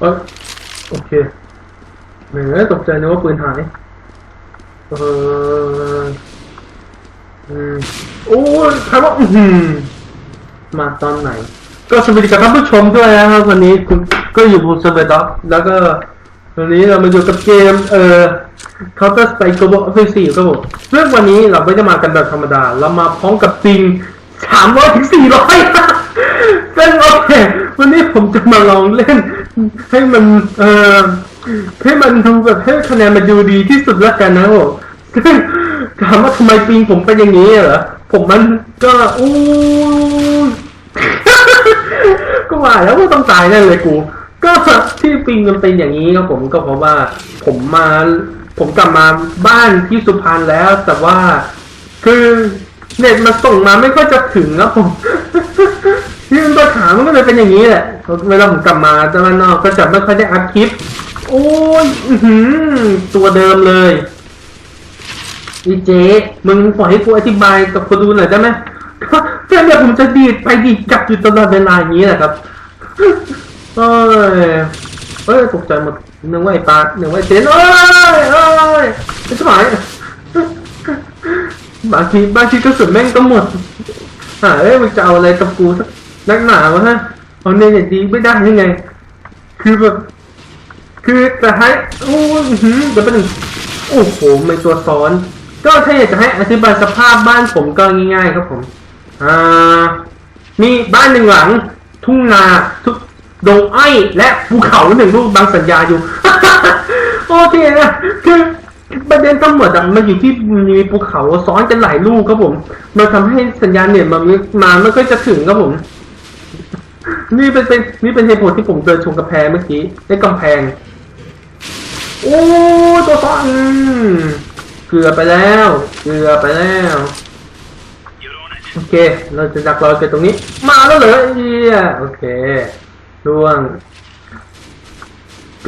เอยโอเคแหมตกใจนึกว่าปืนหาย เอออืมโอ้ยใครว่าอื้อหือมาตอนไหน ก็สวัสดีกับท่านผู้ชมด้วยนะครับวันนี้คุณก็อยู่บนเซเวอร์ด็อกแล้วก็วันนี้เรามาอยู่กับเกม เอ่อ Counter Strike Global Offensive ครับผมซึ่องวันนี้เราไม่ได้มากันแบบธรรมดา เรามาพร้อมกับปิง300ถึง400ซึ่งโอเค วันนี้ผมจะมาลองเล่น ให้มัน เอ่อให้มันดูแบบให้คะแนนมันดูดีที่สุดแล้วกันนะครับผมซึ่งถามว่าทำไมปิงผมเป็นอย่างนี้เหรอผมมันก็อู้ก็ว่าแล้วว่าต้องตายแน่เลยกู ก็ที่ปิงมันเป็นอย่างนี้ครับผมก็เพราะว่า ผมมาผมกลับมาบ้านที่สุพรรณแล้ว แต่ว่าคือเน็ตมันส่งมาไม่ค่อยจะถึงครับผม ที่มันปัญหามันก็เลยเป็นอย่างนี้แหละเวลาผมกลับมาจากบ้านนอกก็จะไม่ค่อยได้อัพคลิป โอ้ยอือหือตัวเดิมเลยอีเจ๊มึงปล่อยให้กูอธิบายกับคนดูหน่อยได้ไหมแค่เนี่ยผมจะดีดไปดีดกลับอยู่ตลอดเวลาอย่างนี้แหละครับเอ้ยเอ้ยตกใจหมดหนึกว่าไอ้ปลาหนึกว่าไอ้เจนเอ้ยเอ้ยไอ้สมัยบางทีบางทีก็สุดแม่งก็หมดอ่าเอ้ยมึงจะเอาอะไรกับกูสัก นักหนาวะฮะเอาเนยดีไม่ได้ยังไง คือแบบ คือจะให้โอ้ยหือเดี๋ยวไปหนึ่งโอ้โหไม่ตัวซ้อน ก็ถ้าอยากจะให้อธิบายสภาพบ้านผมก็ง่ายๆครับผม อ่า มีบ้านหนึ่งหลัง ทุ่งนาทุกดงอ้อยและภูเขาหนึ่งลูกบางสัญญาอยู่ โอเคนะคือประเด็นทั้งหมดอะมันอยู่ที่มีภูเขาซ้อนกันหลายลูกครับผม มันทำให้สัญญาณเน็ตมันมาไม่ค่อยจะถึงครับผม นี่เป็นเป็นนี่เป็นเหตุผลที่ผมเดินชมกำแพงเมื่อกี้ในกำแพง โอ้ตัวซ้อนเกือบไปแล้วเกือบไปแล้ว โอเค เราจะดักรอเจอตรงนี้ มาแล้วเหรอเฮียโอเคร่วง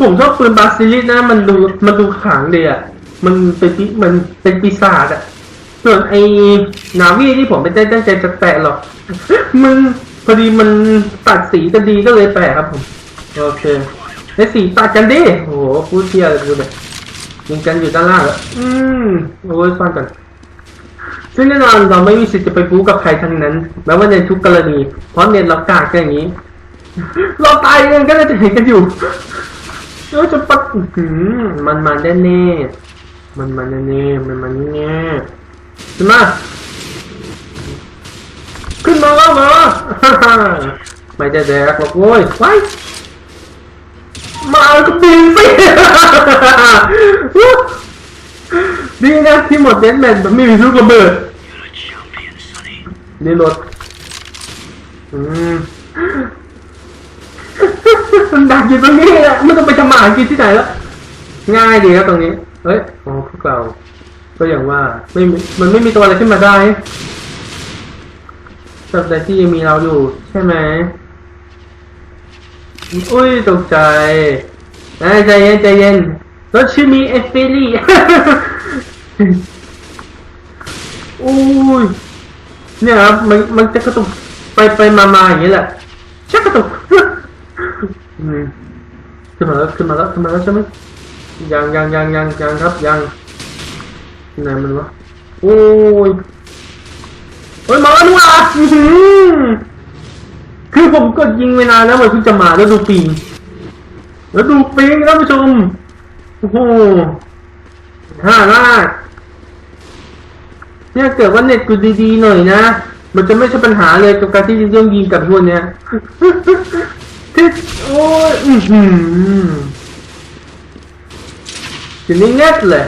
ผมชอบปืนบาซิลิสนะ มันดูมันดูขังดีอะ มันเป็นปมันเป็นปีศาจอะส่วนไอ้นาวีที่ผมไม่ได้ตั้งใจจะแปะหรอกมัน พอดีมันตัดสีกันดีก็เลยแปะครับผมโอเคไอ้สีตัดกันดิโอ้โหพูดเที่ยเลยดูเลยยิงกันอยู่ด้านล่างอะอืมโอ้ยซ่อนกันซึ่งแน่นอนเราไม่มีสิทธิ์จะไปพูกับใครทั้งนั้นแม้ว่าในทุกกรณี เพราะเน็ตเรากากอย่างนี้ เราตายเองก็น่าจะเห็นกันอยู่เออจะปัดหือมันมันแน่แน่มันมันแน่แน่มันมันแน่ๆขึ้นม ไม่ได้แดกหรอกโว้ยไว้มาก็บินสิดีนะที่หมดเดนแมนแบบไม่มีลูกระเบิดนี่รถอืมมันดักอยู่ตรงนี้แหละไม่ต้องไปทำหมากินที่ไหนแล้วง่ายดีครับตรงนี้ เฮ้ย อ๋อพวกเราก็อย่างว่าไม่มันไม่มีตัวอะไรขึ้นมาได้ สับแต่ที่ยังมีเราอยู่ ใช่ไหม อุ้ยตกใจใจเย็นใจเย็นรถชื่อมีเอฟเฟลี่อุ้ยเนี่ยครับมันมันจะกระตุกไปไปมามาอย่างนี้แหละชักกระตุกขึ้นมาแล้วขึ้นมาแล้วขึ้นมาแล้วใช่ไหมยังยังยังยังยังครับยังไหนมันวะโอ้ย ฮ้ยมาแล้วนี่ว่าอื้อหือคือผมกดยิงเวลานแล้วมันเพิ่งจะมาแล้วดูปิงแล้วดูปิงท่านผู้ชมโอ้โหห้ามากเนี่ยเกิดว่าเน็ตกูดีๆหน่อยนะ มันจะไม่ใช่ปัญหาเลยกับการที่จะต้องยิงกับพวกเนี้ยที่โอ้ยอือหืออยู่นี่เน็ตเลย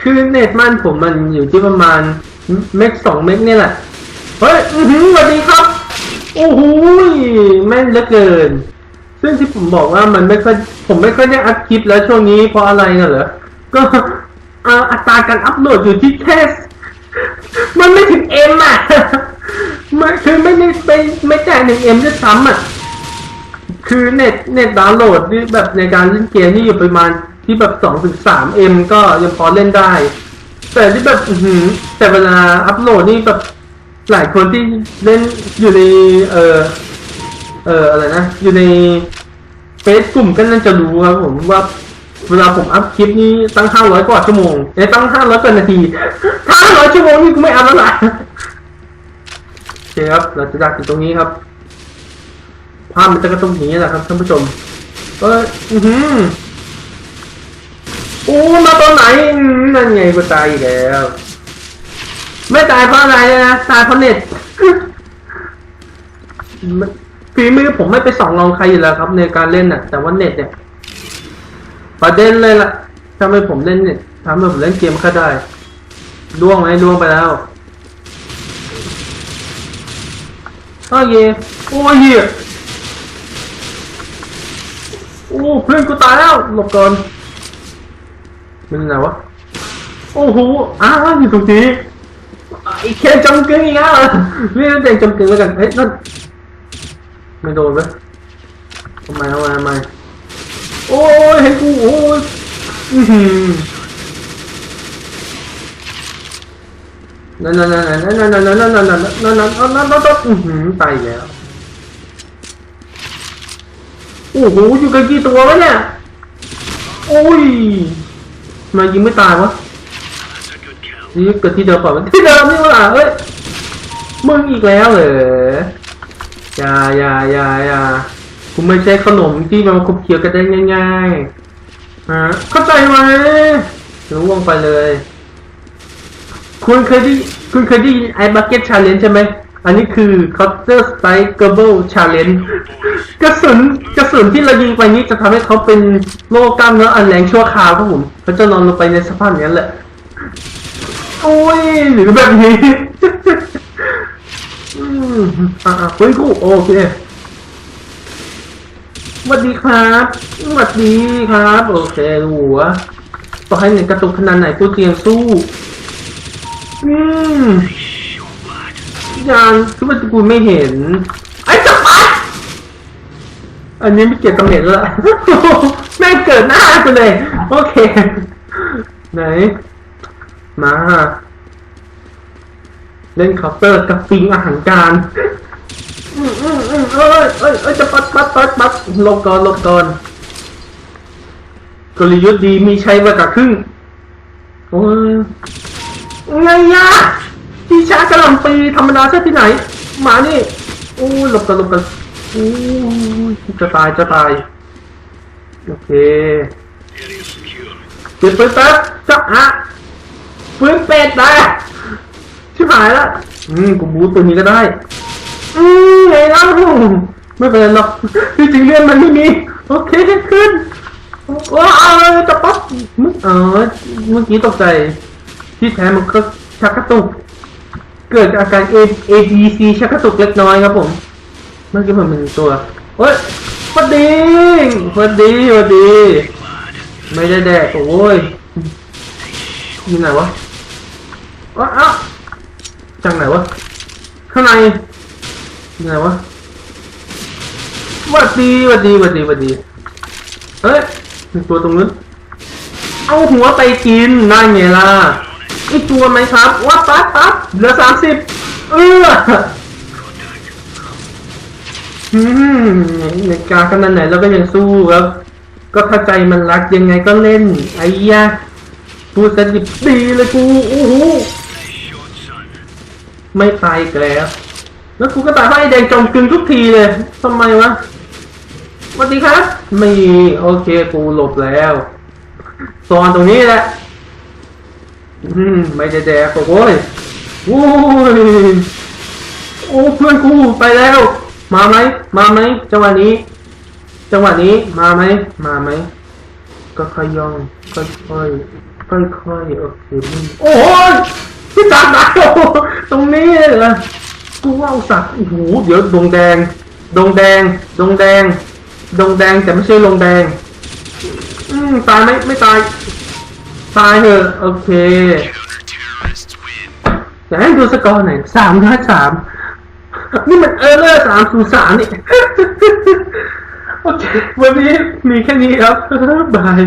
คือเน็ตมันผมมันอยู่ที่ประมาณ เมกสองเมกเนี่ยแหละเฮ้ย อือหือสวัสดีครับ โอ้โหแม่นเหลือเกิน ซึ่งที่ผมบอกว่ามันไม่ค่อยผมไม่ค่อยได้อัพคลิปแล้วช่วงนี้เพราะอะไรน่ะเหรอ ก็อัตราการอัพโหลดอยู่ที่แค่มันไม่ถึงเอ็มอะมันคือไม่ได้ไปไม่แต่หนึ่งเอ็มด้วยซ้ำอะ คือเน็ตเน็ตดาวน์โหลดนี่แบบในการเล่นเกมนี่อยู่ประมาณที่แบบสองถึงสามเอ็มก็ยังพอเล่นได้ แต่ที่แบบอือหือแต่เวลาอัพโหลดนี่แบบหลายคนที่เล่นอยู่ในเออเอออะไรนะ อยู่ในเฟซกลุ่มก็น่าจะรู้ครับผมว่าเวลาผมอัพคลิปนี้ตั้งห้าร้อยกว่าชั่วโมงเอ้ตั้งห้าร้อยกว่านาทีห้าร้อยชั่วโมงนี่กูไม่อัพแล้วล่ะโอเคครับ เราจะดักอยู่ตรงนี้ครับ ภาพมันจะกระตุ้นอย่างนี้แหละครับท่านผู้ชมเอออือหือ โอ้มาตอนไหนอืมนั่นไงกูตายอีกแล้ว ไม่ตายเพราะอะไรนะตายเพราะเน็ตฝีมือผมไม่ไปส่องลองใครอยู่แล้วครับ ในการเล่นน่ะ แต่ว่าเน็ตเนี่ยประเด็นเลยล่ะทำให้ผมเล่นเนี่ยทำให้ผมเล่นเกมแค่ได้ล่วงไหมล่วงไปแล้วโอเคโอ้ยโอ้ยโอ้เพื่อนกูตายแล้วหลบก่อน มันอะไหนวะ โอ้โห อ้าวอยู่ตรงนี้ไอ้เคนจำกึ่งอีกแล้วเหรอเรียกเด็กจำกึ่งแล้วกัน เฮ้ยนั่น ไม่โดนไหมทำไมทำไมทำไม โอ้ยเห็นกูโอ้ยอือหือนั่นนั่นนั่นนั่นนั่นนั่นนั่นนั่นนั่นนั่นนั่นนั่นนั่นอือหือตายแล้ว โอ้โห อยู่กันกี่ตัววะเนี่ย โอ้ย มายิงไม่ตายวะนี่เกิดที่เดิมเปล่าวะที่เดิมนี่วะเอ้ยมึงอีกแล้วเหรออย่าอย่าอย่าอย่าคุณไม่ใช่ขนมที่มันมาขบเคี้ยวกันได้ง่ายๆฮะเข้าใจไหมรู้วงไปเลย คุณเคยได้คุณเคยได้ยิไอ้บักเก็ตชาเลนจ์ใช่ไหม อันนี้คือ Counter Strike Global Challenge กระสุนกระสุนที่เรายิงไปนี้จะทำให้เขาเป็นโรคกล้ามเนื้ออันแรงชั่วคราวครับผมเขาจะนอนลงไปในสภาพนั้แหละ โอ้ย หรือแบบนี้ อืมอ่าเฮ้ยกูโอเคสวัสดีครับสวัสดีครับ โอเคหัวต่อให้หนึ่งกระตุกขนาดไหนกูเตรียมสู้ อืม ยังคือว่ากูไม่เห็น ไอ้จับปัดอันนี้ไม่เกี่ยวกับเน็ตละแม่งเกิดหน้ากูเลย โอเค ไหน มา เล่นเคาน์เตอร์กับปิงอาหารการอืมอืมอืมเอ้ยเอ้ยเอ้ยจะปัดปัดปัดปัดลบก่อนลบก่อนกลยุทธ์ดีมีใช้ประกาครึ่ง โอ้ยไงยะ ที่ช้ากระหล่ำปีธรรมดาใช่ที่ไหนหมานี่โอ้หลบกันหลบกันโอ้จะตายจะตาย โอเคเก็บปืนแป๊บจับฮะปืนเป็ดได้ชิบหายละอืมกูบูตัวนี้ก็ได้ อืมไงเล่าไม่เป็นไรหรอกที่จริงเรื่องมันไม่มีโอเคขึ้นว้าวจะปั๊บเออเมื่อกี้ตกใจ ที่แท้มันก็ชักกระตุก เกิดอาการ A A D C ชักกระตุกเล็กน้อยครับผมเมื่อกี้ผมเป็นตัวเฮ้ยสวัสดีสวัสดีสวัสดี ไม่ได้แดกโอ้ยอยู่ไหนวะอ้าวอ้าจังไหนวะ ข้างในอยู่ไหนวะวัดดีวัดดีวัดดีวัดดีเฮ้ยตัวตรงนู้นเอาหัวไปกินนั่นไงล่ะ อีกตัวไหมครับว่าปั๊บปั๊บเหลือสามสิบเอออืมในกาขนาดไหนเราก็ยังสู้ครับ ก็เข้าใจมันรักยังไงก็เล่น ไอ้ยะพูดสดิบดีเลยกูโอ้โหไม่ตายอีกแล้ว แล้วกูก็ตายเพราะไอ้แดงจมกึงทุกทีเลยทำไมวะสวัสดีครับไม่โอเคกูหลบแล้วซอนตรงนี้แหละ ไม่ได้แดกโอ้ยโอ้ยโอ้เพื่อนกูไปแล้ว มาไหมมาไหมจังหวะนี้ จังหวะนี้มาไหมมาไหมก็ค่อยย่องค่อยค่อยค่อยค่อยๆโอเคโอ้ยพี่จักได้ตรงนี้เหรอกูว่าสัตว์โอ้โหเดี๋ยวดงแดง ดงแดง ดงแดง ดงแดงแต่ไม่ใช่ลงแดง อืมตายไหมไม่ตาย ตายเถอะโอเคแต่ให้ดูสกอร์หน่อยสามร้อยสามนี่มันเออเลอร์สามศูนย์สามนี่ โอเค วันนี้มีแค่นี้ครับ บาย